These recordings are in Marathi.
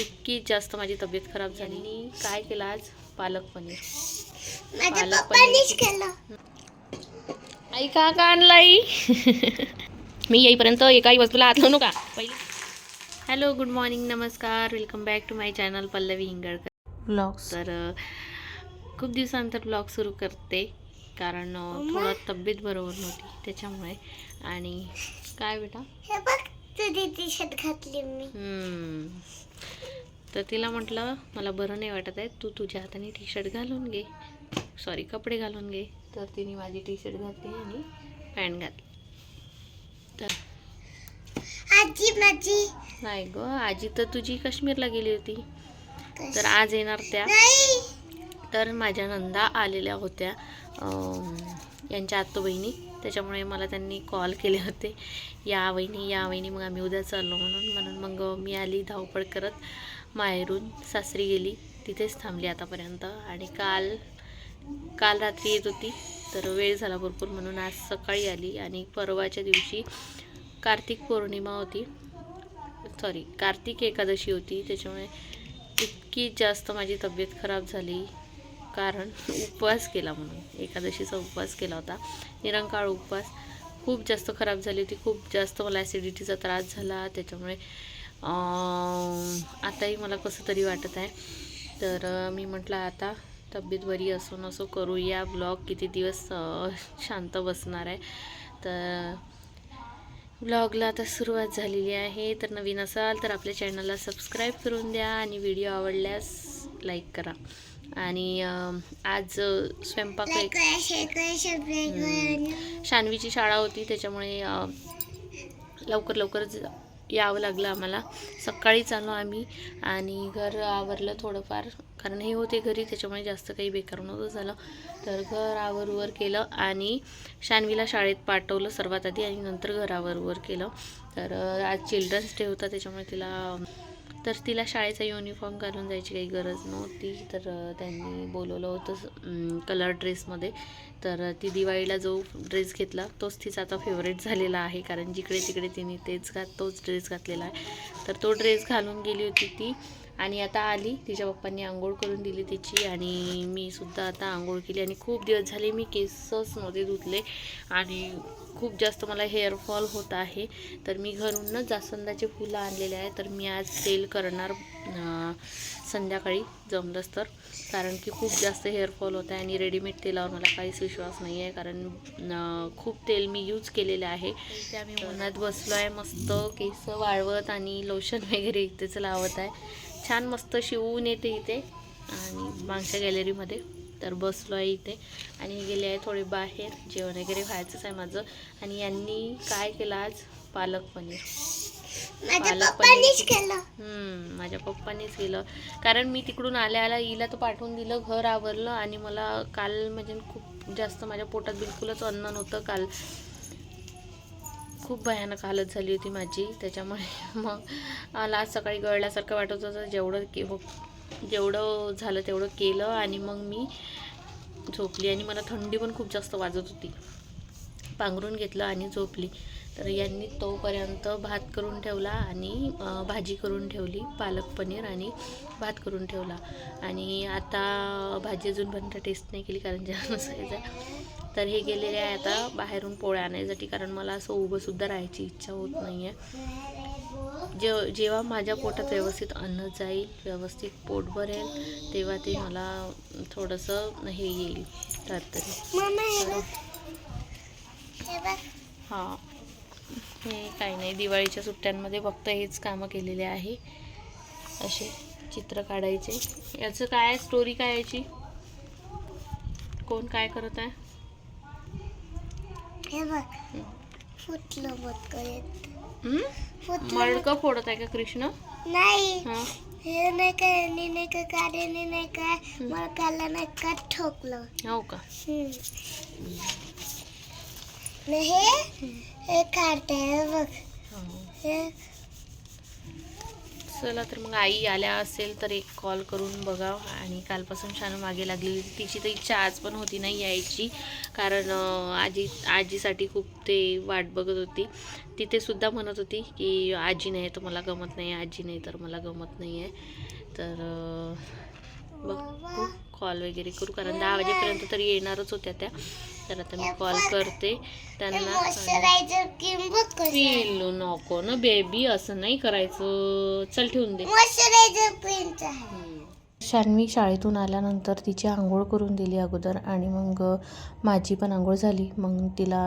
इतकी जास्त माझी तब्येत खराब झाली. आणि काय केलं आज? पालक पनीर. पालक पप्पानीच पनीर. केलं. आई का का आणलाई मी येईपर्यंत एकाही वस्तूला हात लावू नका. पहिले. हॅलो गुड मॉर्निंग नमस्कार. Welcome back to my channel Pallavi Hingalkar. Blogs तर खूप दिवसानंतर ब्लॉग सुरू करते कारण थोडं तब्येत बरोबर नव्हती त्याच्यामुळे. आणि काय बेटा? टी शर्ट घातली मी. हम्म. तर तिला म्हटलं मला बरं नाही वाटत आहे तू तुझ्या हाताने टी शर्ट घालून घे. सॉरी कपडे घालून घे. तर तिने माझी टी शर्ट घातली आणि पॅन्ट घातली. तर आजी माझी. नाही ग आजी तर तुझी काश्मीरला गेली होती. तर आज येणार त्या. नाही. तर माझ्या नंदा आलेल्या होत्या यांच्या आत्तो बहिणी. त्याच्यामुळे मला त्यांनी कॉल केले होते. या वहिनी या वहिनी मग आम्ही उद्या चाललो म्हणून. म्हणून मग मी आली धावपळ करत. माहेरून सासरी गेली. तिथेच थांबली आतापर्यंत. आणि काल काल रात्री येत होती. तर वेळ झाला भरपूर म्हणून आज सकाळी आली. आणि परवाच्या दिवशी कार्तिक पौर्णिमा होती. सॉरी कार्तिक एकादशी होती. त्याच्यामुळे इतकी जास्त माझी तब्येत खराब झाली. कारण उपवास केला म्हणून. एकादशीचा उपवास केला होता. निरंकाळ उपवास. खूप जास्त खराब झाली होती. खूप जास्त मला ॲसिडिटीचा त्रास झाला. त्याच्यामुळे आताही मला कसं तरी वाटत आहे. तर मी म्हटलं आता तब्येत बरी असो नसो करूया ब्लॉग. किती दिवस शांत बसणार आहे. तर ब्लॉगला आता सुरुवात झालेली आहे. तर नवीन असाल तर आपल्या चॅनलला सबस्क्राईब करून द्या आणि व्हिडिओ आवडल्यास लाईक करा. आणि आज स्वयंपाक शान्वीची शाळा होती त्याच्यामुळे लवकर लवकरच यावं लागलं आम्हाला. सकाळीच आलो आम्ही आणि घर आवरलं थोडंफार. कारण हे होते घरी त्याच्यामुळे जास्त काही बेकार नव्हतं झालं. तर घर आवरवर केलं आणि शानवीला शाळेत पाठवलं सर्वात आधी आणि नंतर घरावरवर केलं. तर आज चिल्ड्रन्स डे होता त्याच्यामुळे तिला तर तिला शाळेचा युनिफॉर्म घालून जायची काही गरज नव्हती. तर त्यांनी बोलवलं होतं कलर ड्रेसमध्ये तर ती दिवाळीला जो ड्रेस घेतला तोच तिचा आता फेवरेट झालेला आहे. कारण जिकडे तिकडे तिने तेच घात तोच ड्रेस घातलेला आहे. तर तो ड्रेस घालून गेली होती ती आणि आता आली. तिच्या पप्पांनी आंघोळ करून दिली तिची आणि मी सुद्धा आता आंघोळ केली. आणि खूप दिवस झाले मी केसच नव्हते धुतले आणि खूप जास्त मला हेअरफॉल होत आहे. तर मी घरूनच जास्वंदाचे फुलं आणलेले आहे. तर मी आज सेल करणार संध्याकाळी जमलंच तर. कारण की खूप जास्त हेअरफॉल होत आहे आणि रेडीमेड तेलावर मला काहीच विश्वास नाही आहे. कारण खूप तेल मी यूज केलेले आहे. ते आम्ही उन्हात बसलो आहे. मस्त केस वाळवत आणि लोशन वगैरे इथेच लावत आहे. छान मस्त शिवून येते इथे. आणि मागच्या गॅलरीमध्ये तर बसलो आहे इथे. आणि गेले आहे थोडे बाहेर. जेवण वगैरे व्हायचंच आहे माझं. आणि यांनी काय केलं आज? पालक पनीर. पालक पनीर. माझ्या पप्पानीच केलं. कारण मी तिकडून आल्या आल्या हिला तर पाठवून दिलं घर आवरलं. आणि मला काल म्हणजे खूप जास्त माझ्या पोटात बिलकुलच अन्न नव्हतं काल. खूप भयानक हालत झाली होती माझी. त्याच्यामुळे मग मला आज सकाळी गळल्यासारखं वाटत होतं. जेवढं के हो, जेवढं झालं तेवढं केलं आणि मग मी झोपली आणि मला थंडी पण खूप जास्त वाजत होती. पांघरून घेतलं आणि झोपली. तर यांनी तोपर्यंत भात करून ठेवला आणि भाजी करून ठेवली पालक पनीर आणि भात करून ठेवला. आणि आता भाजी अजूनपर्यंत टेस्ट नाही केली कारण जेवण नसायचं तर हे गेलेले आहे आता बाहेरून पोळ्या आणायसाठी कारण मला असं उभंसुद्धा राहायची इच्छा होत नाही आहे जेव जेव्हा माझ्या पोटात व्यवस्थित अन्न जाईल व्यवस्थित पोट भरेल तेव्हा ते मला थोडंसं हे येईल तरतरी मम्मा हे हे काही नाही दिवाळीच्या सुट्ट्यांमध्ये फक्त हेच कामं केलेले आहे. असे चित्र काढायचे. याचं काय स्टोरी काय याची? कोण काय करत आहे? हे बघ. फुटलं बघ मडकं फोडत आहे का कृष्ण? नाही. हां? हे नाही का यांनी नाही का कार्याने नाही का मला काला नाही का ठोकलं. हो का? हे हे काढते हे बघ. हो. चला तर मग आई आल्या असेल तर एक कॉल करून बघा. आणि कालपासून छान मागे लागलेली तिची तर इच्छा आज पण होती नाही यायची. कारण आजी आजीसाठी खूप ते वाट बघत होती. तिथेसुद्धा म्हणत होती की आजी नाही तर मला गमत नाही. आजी नाही तर मला गमत नाही आहे तर बघ कॉल वगैरे करू. कारण दहा वाजेपर्यंत तरी येणारच होत्या त्या. तर आता मी कॉल करते. त्यांना पिल्लू नको ना बेबी असं नाही करायचं. चल ठेवून दे. मॉइश्चरायझर क्रीमचं आहे. शान्वी शाळेतून आल्यानंतर तिची आंघोळ करून दिली अगोदर आणि मग माझी पण आंघोळ झाली. मग तिला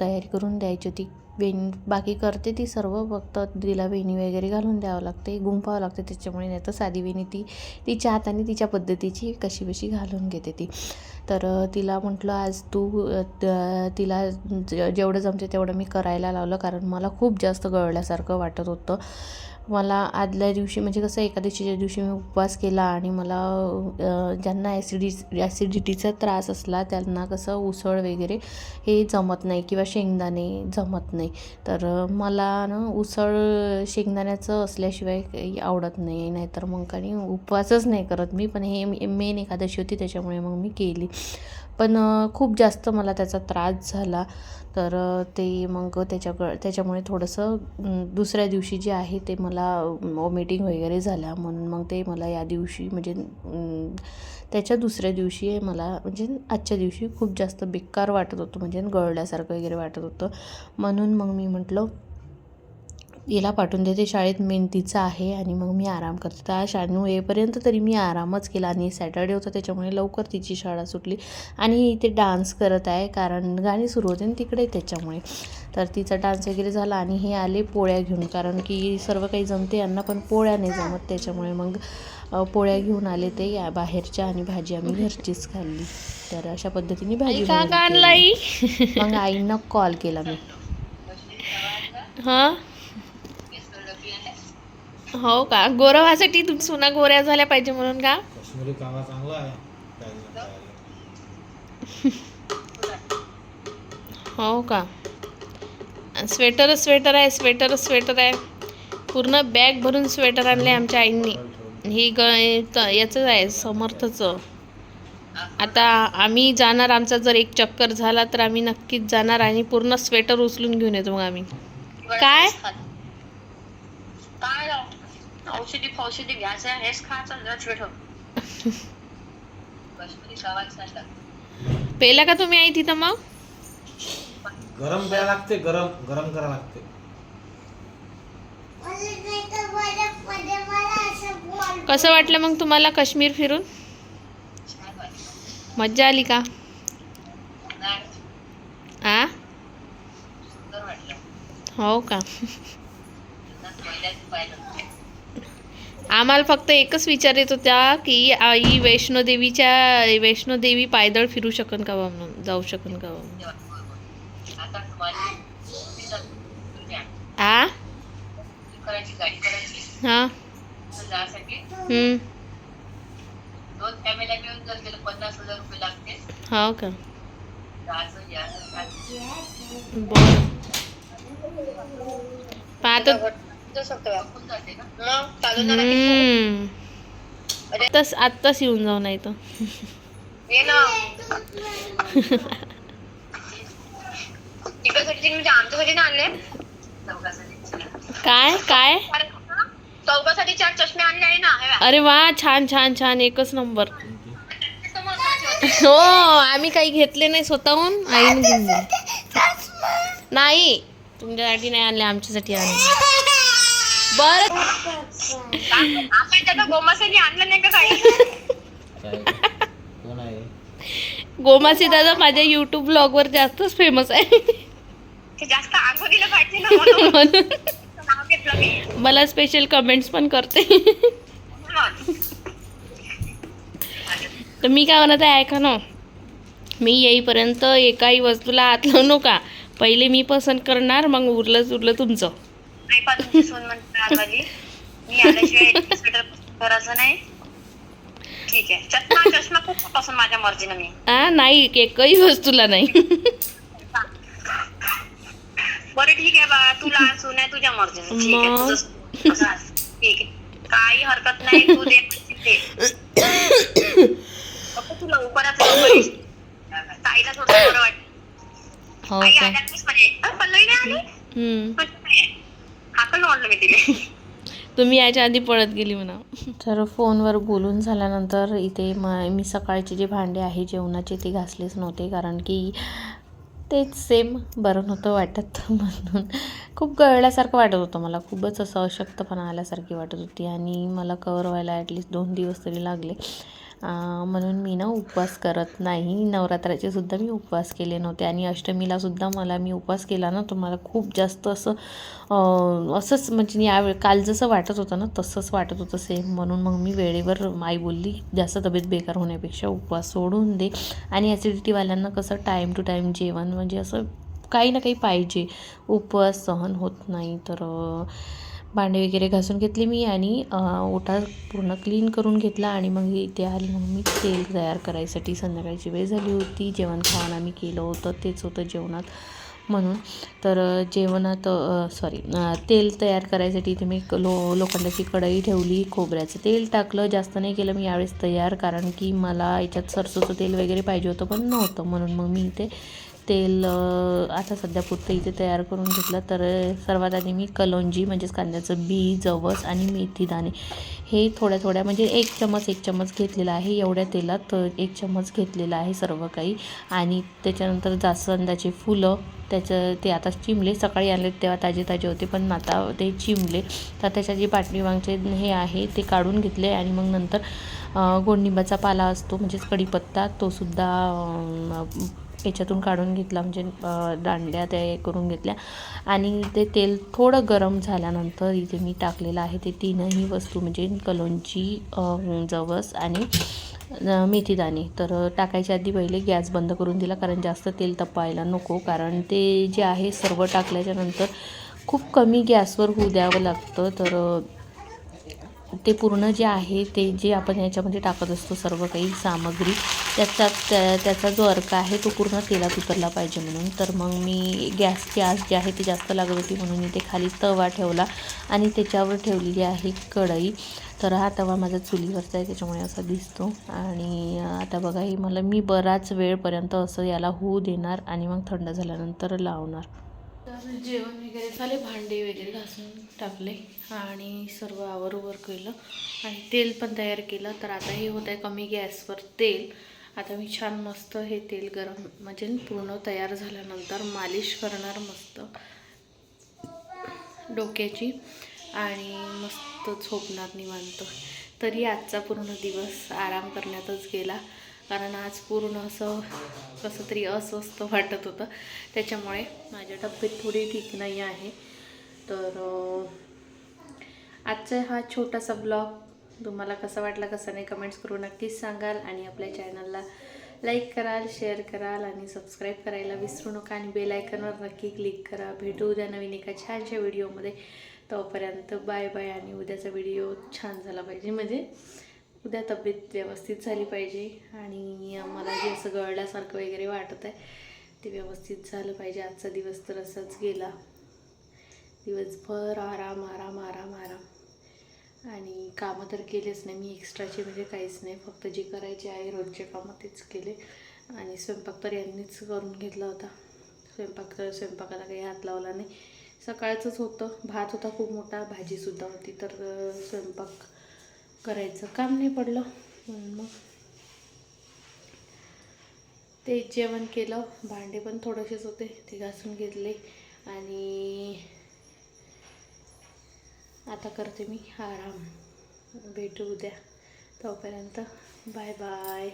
तयारी करून द्यायची होती. वेणी बाकी करते ती सर्व. फक्त तिला वेणी वगैरे घालून द्यावं लागते. गुंफावं लागते त्याच्यामुळे. नाही तर साधी वेणी ती तिच्या हाताने तिच्या पद्धतीची कशी बशी घालून घेते ती. तर तिला म्हटलं आज तू तिला ज- जेवढं जमते तेवढं मी करायला लावलं. कारण मला खूप जास्त गळल्यासारखं वाटत होतं. मला आदल्या दिवशी म्हणजे कसं एकादशीच्या दिवशी मी उपवास केला आणि मला ज्यांना ॲसिडी ॲसिडिटीचा त्रास असला त्यांना कसं उसळ वगैरे हे जमत नाही किंवा शेंगदाणे जमत नाही. तर मला ना उसळ शेंगदाण्याचं असल्याशिवाय काही आवडत नाही. नाहीतर मग काही उपवासच नाही करत मी. पण हे मेन एकादशी होती त्याच्यामुळे मग मी केली. पण खूप जास्त मला त्याचा त्रास झाला. तर ते मग त्याच्या त्याच्यामुळे थोडंसं दुसऱ्या दिवशी जे आहे ते मला वॉमिटिंग वगैरे झाल्या म्हणून मग ते मला या दिवशी म्हणजे त्याच्या दुसऱ्या दिवशी मला म्हणजे आजच्या दिवशी खूप जास्त बेकार वाटत होतं. म्हणजे गळल्यासारखं वगैरे वाटत होतं. म्हणून मग मी म्हटलं हिला पाठवून देते. शाळेत मेहनतीचं आहे आणि मग मी आराम करते. तर शाळेनं येईपर्यंत तरी मी आरामच केला आणि सॅटर्डे होता त्याच्यामुळे लवकर तिची शाळा सुटली. आणि इथे डान्स करत आहे कारण गाणी सुरू होते ना तिकडे त्याच्यामुळे. तर तिचा डान्स वगैरे झाला आणि हे आले पोळ्या घेऊन. कारण की सर्व काही जमते यांना पण पोळ्या नाही जमत त्याच्यामुळे मग पोळ्या घेऊन आले ते या बाहेरच्या आणि भाजी आम्ही घरचीच खाल्ली. तर अशा पद्धतीने भाजी. मग आईनं कॉल केला मी. हां? हो का? गोरवासाठी तुम सुना गोऱ्या झाल्या पाहिजे म्हणून का? काश्मीरी कांदा चांगला आहे. प्यायला खायला. हो का? स्वेटर स्वेटर आहे स्वेटर स्वेटर आहे. पूर्ण बॅग भरून स्वेटर आणले आमच्या आईंनी. ही ग त- याचं आहे समर्थचं. आता आम्ही जाणार आमचा जर एक चक्कर झाला तर आम्ही नक्कीच जाणार आणि पूर्ण स्वेटर उचलून घेऊन येतो मग आम्ही. काय? काय औषधी फौषधी घ्यायचं हेच खायचं नाही का? पेला का तुम्ही आई तिथं मग गरम द्यायला लागते गरम गरम करा लागते कसं वाटलं मग तुम्हाला काश्मीर फिरून. मज्जा आली का आ सुंदर वाटलं हो का आम्हाला फक्त एकच विचार येत होत्या की आई वैष्णोदेवीच्या वैष्णोदेवी पायदळ फिरू शकन का बा म्हणून? जाऊ शकन का आ? हां. हो का? जायचं शकतो मग? हम्म. आत्ताच आत्ताच येऊन जाऊ नाही तर. ये ना. तिकडसाठी म्हणजे आमच्यासाठी ना आणले. चौघासाठी काय? काय चौघासाठी चार चष्मे आणले आहे ना बघ. अरे वा छान छान छान. एकच नंबर. हो आम्ही काही घेतले नाही स्वतःहून. आईने घेऊन नाही तुमच्यासाठी नाही आणले आमच्यासाठी आणले. बर. आणलं नाही का गोमासी दादा माझ्या युट्यूब ब्लॉगवर जास्तच फेमस आहे. जास्त मला स्पेशल कमेंट्स पण करते. तर मी काय म्हणत आहे ऐका ना. मी येईपर्यंत एकाही वस्तूला लावू नका. पहिले मी पसंत करणार मग उरलं उरलं तुमचं. नाही सून म्हणते आजवाली? मी आल्याशिवाय स्वेटर करायचं नाही. ठीक आहे. चष्मा चष्मा खूप पसंत माझ्या मर्जीनं मी. नाही एकही वस्तूला नाही. बरं ठीक आहे बा. तुला सून आहे तुझ्या मर्जीनं. ठीक आहे मग? तुझं ठीक आहे. काही हरकत नाही तू दे म्हणशील ते फक्त तू लवकरात लवकर येशील. ताईला थोडं बरं वाटत. हो आई का? आल्याच "अं, पल्लवी नाही आली? हम्म. म्हटलं, "नाही." हाकल वाढलं मी तिला तुम्ही याच्या आधी पळत गेली म्हणा. तर फोनवर बोलून झाल्यानंतर इथे म मी सकाळचे जे भांडे आहे जेवणाचे ते घासलेच नव्हते कारण की तेच सेम बरं नव्हतं वाटत म्हणून. खूप गळल्यासारखं वाटत होतं मला. खूपच असं अशक्तपणा आल्यासारखी वाटत होती आणि मला कवर व्हायला ॲटलिस्ट दोन दिवस तरी लागले. म्हणून मी ना उपवास करत नाही. नवरात्राचे सुद्धा मी उपवास केले नव्हते आणि अष्टमीला सुद्धा मला मी उपवास केला ना तर मला खूप जास्त असं असंच म्हणजे यावेळी काल जसं वाटत होतं ना तसंच वाटत होतं सेम म्हणून मग मी वेळेवर आई बोलली जास्त तब्येत बेकार होण्यापेक्षा उपवास सोडून दे. आणि ॲसिडिटीवाल्यांना कसं टाईम टू टाईम जेवण म्हणजे असं काही ना काही पाहिजे. उपवास सहन होत नाही तर भांडे वगैरे घासून घेतले मी आणि ओटा पूर्ण क्लीन करून घेतला आणि मग इथे आली मग मी तेल तयार करायसाठी संध्याकाळची वेळ झाली होती. जेवण खावण आम्ही केलं होतं तेच होतं जेवणात. म्हणून तर जेवणात सॉरी तेल तयार करायसाठी इथे मी लो लोखंडाची कढई ठेवली खोबऱ्याचं तेल टाकलं. जास्त नाही केलं मी यावेळेस तयार कारण की मला याच्यात सरसोचं तेल वगैरे पाहिजे होतं पण नव्हतं. म्हणून मग मी इथे तेल आता सध्या पुरतं इथे तयार करून घेतलं. तर सर्वात आधी मी कलोंजी म्हणजेच कांद्याचं बी जवस आणि मेथी दाणे हे थोड्या थोड्या म्हणजे एक चमच एक चमच घेतलेला आहे एवढ्या तेलात. एक चमच घेतलेलं आहे सर्व काही. आणि त्याच्यानंतर जास्वंदाचे फुलं त्याचं ते आता चिमले. सकाळी आणले तेव्हा ताजे ताजे होते पण आता ते चिमले. तर त्याच्या जे पाठीमागचे हे आहे ते काढून घेतले. आणि मग नंतर गोडनिंबाचा पाला असतो म्हणजेच कढीपत्ता. तोसुद्धा याच्यातून काढून घेतला म्हणजे दांड्या त्या करून घेतल्या. आणि ते तेल थोडं गरम झाल्यानंतर इथे मी टाकलेलं आहे ते तीनही वस्तू म्हणजे कलोंची जवस आणि मेथीदाणे. तर टाकायच्या आधी पहिले गॅस बंद करून दिला कारण जास्त तेल तपायला नको कारण ते जे आहे सर्व टाकल्याच्यानंतर खूप कमी गॅसवर होऊ द्यावं लागतं. तर ते पूर्ण जे आहे ते जे आपण याच्यामध्ये टाकत असतो सर्व काही सामग्री त्याचा त्या त्याचा जो अर्क आहे तो पूर्ण तेलात उतरला पाहिजे म्हणून. तर मग मी गॅसची आस जी आहे ती जास्त लागत होती म्हणून मी ते खाली तवा ठेवला आणि त्याच्यावर ठेवलेली आहे कढई. तर हा तवा माझा चुलीवरचा आहे त्याच्यामुळे असा दिसतो. आणि आता बघा ही मला मी बराच वेळपर्यंत असं याला होऊ देणार आणि मग थंड झाल्यानंतर लावणार. तर जेवण वगैरे झाले भांडे वगैरे घासून टाकले आणि सर्व आवरवर केलं. आणि तेल पण तयार केलं. तर आता हे होत आहे कमी गॅसवर तेल. आता मी छान मस्त हे तेल गरम म्हणजे पूर्ण तयार झाल्यानंतर मालिश करणार मस्त डोक्याची. आणि मस्त झोपणार निवांत. तरी आजचा पूर्ण दिवस आराम करण्यातच गेला. कारण आज पूर्ण असं कसं तरी अस्वस्थ वाटत होतं. त्याच्यामुळे माझ्या तब्येत थोडी ठीक नाही आहे. तर आजचा हा छोटासा ब्लॉग तुम्हाला कसा वाटला कसा नाही कमेंट्स करून नक्कीच सांगाल आणि आपल्या चॅनलला लाईक कराल शेअर कराल आणि सबस्क्राईब करायला विसरू नका आणि बेल आयकनवर नक्की क्लिक करा. भेटू उद्या नवीन एका छानशा व्हिडिओमध्ये. तोपर्यंत बाय बाय आणि उद्याचा व्हिडिओ छान झाला पाहिजे. म्हणजे उद्या तब्येत व्यवस्थित झाली पाहिजे आणि मला जे असं गळल्यासारखं वगैरे वाटत आहे ते व्यवस्थित झालं पाहिजे. आजचा दिवस तर असाच गेला. दिवसभर आराम आराम आराम आराम. आणि कामं तर केलेच नाही. मी एक्स्ट्राचे म्हणजे काहीच नाही. फक्त जे करायचे आहे रोजचे कामं तेच केले. आणि स्वयंपाक तर यांनीच करून घेतला होता. स्वयंपाक तर स्वयंपाकाला काही हात लावला नाही. सकाळचंच होतं. भात होता खूप मोठा. भाजीसुद्धा होती. तर स्वयंपाक करायचं. काम नाही पडलं. म्हणून मग ते जेवण केलं. भांडे पण थोडेसेच होते. ते घासून घेतले. आणि आता करते मी आराम. भेटू उद्या. तोपर्यंत बाय बाय.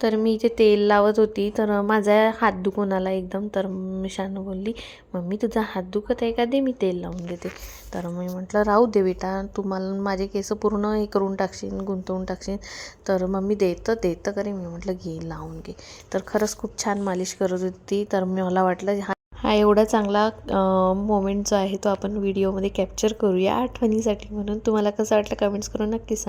तर मी इथे तेल लावत होती तर माझा हात दुखून आला एकदम तर मिशानं बोलली मम्मी तुझा हात दुखत आहे का? दे मी तेल लावून देते. तर मी म्हटलं राहू दे बेटा तुम्हाला माझे केस पूर्ण हे करून टाकशील गुंतवून टाकशील तर मम्मी देतं देतं करे. मी म्हटलं घे लावून घे. तर खरंच खूप छान मालिश करत होती तर मला वाटलं हा हा एवढा चांगला मोमेंट जो आहे तो आपण व्हिडिओमध्ये कॅप्चर करूया आठवणीसाठी. म्हणून तुम्हाला कसं वाटलं कमेंट्स करून नक्की सांगा.